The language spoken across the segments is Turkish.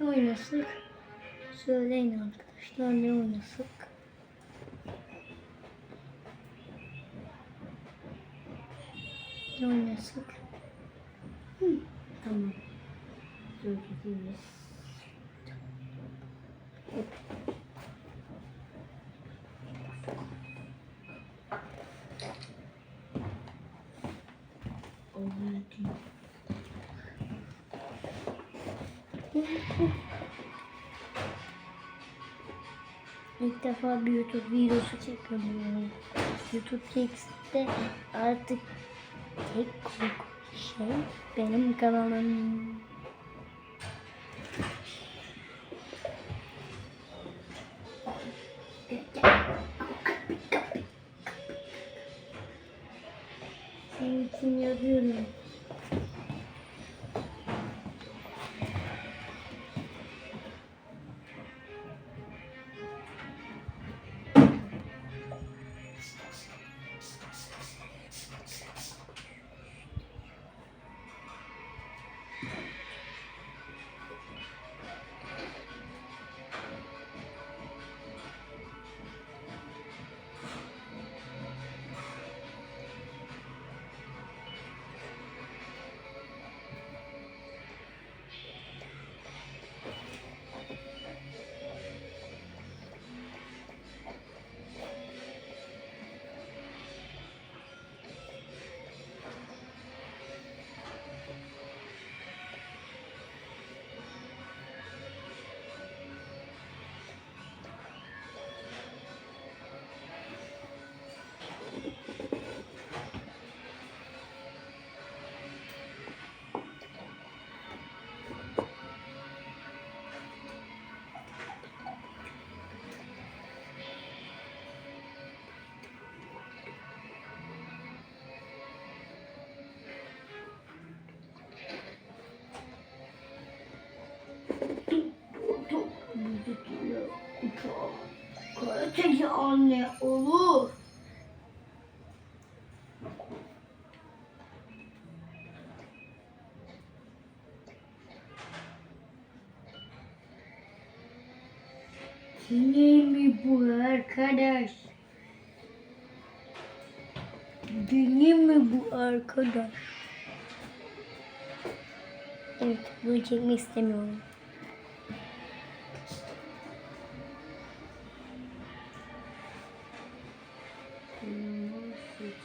Ne oynasak? Söyleyin arkadaşlar ne oynasak? Ne oynasak? Hı, tamam. Söyleyeceğiz. İlk defa bir YouTube videosu çekiyorum. YouTube Kicks'te artık tek şey benim kanalım. Karateci anne olur. Yine mi bu arkadaş? Yine mi bu arkadaş? Evet, bunu çekmek istemiyorum.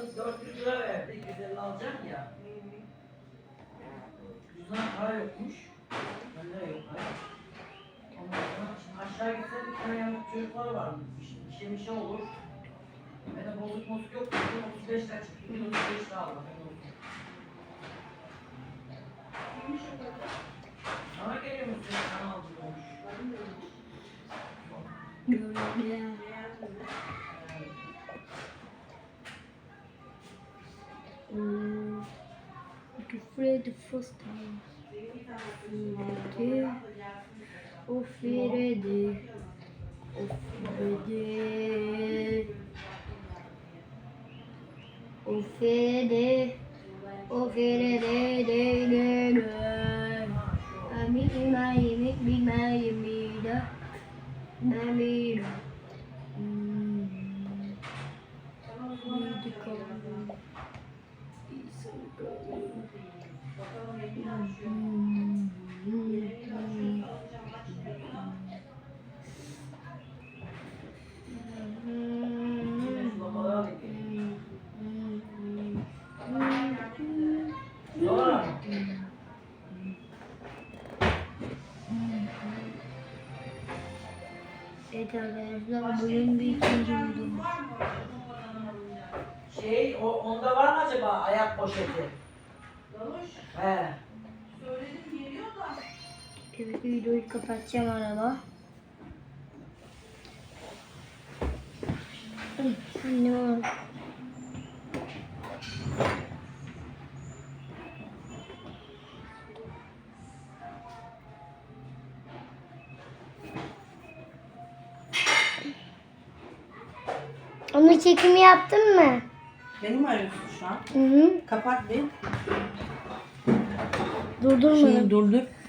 Kadın 400 lira verdi, 250 alacak ya. Cüzdan para yokmuş. Bende yok para. Ondan aşağı gitse bir tane yanlış çocukları var. Bir şey, bir şey, olur. Ben de bozuk bozuk yok. dedim, 35 lira çıktı. 35 lira aldım. Sana geliyor musun? Sana aldım olmuş. Mm, um, afraid the first time. Okay. Offered. Offered. Offered. Offered. I meet my, meet my, meet my, meet my, meet my, Evet arkadaşlar bugün bir ikinci videom. Şey, o, onda var mı acaba ayak poşeti? Davuş, He. söyledim geliyor da Evet videoyu kapatacağım araba. Anne var. Onun çekimi yaptın mı? Beni mi arıyorsun şu an? Hı hı. Kapat bir. Durdurmadım. Şeyi durdur.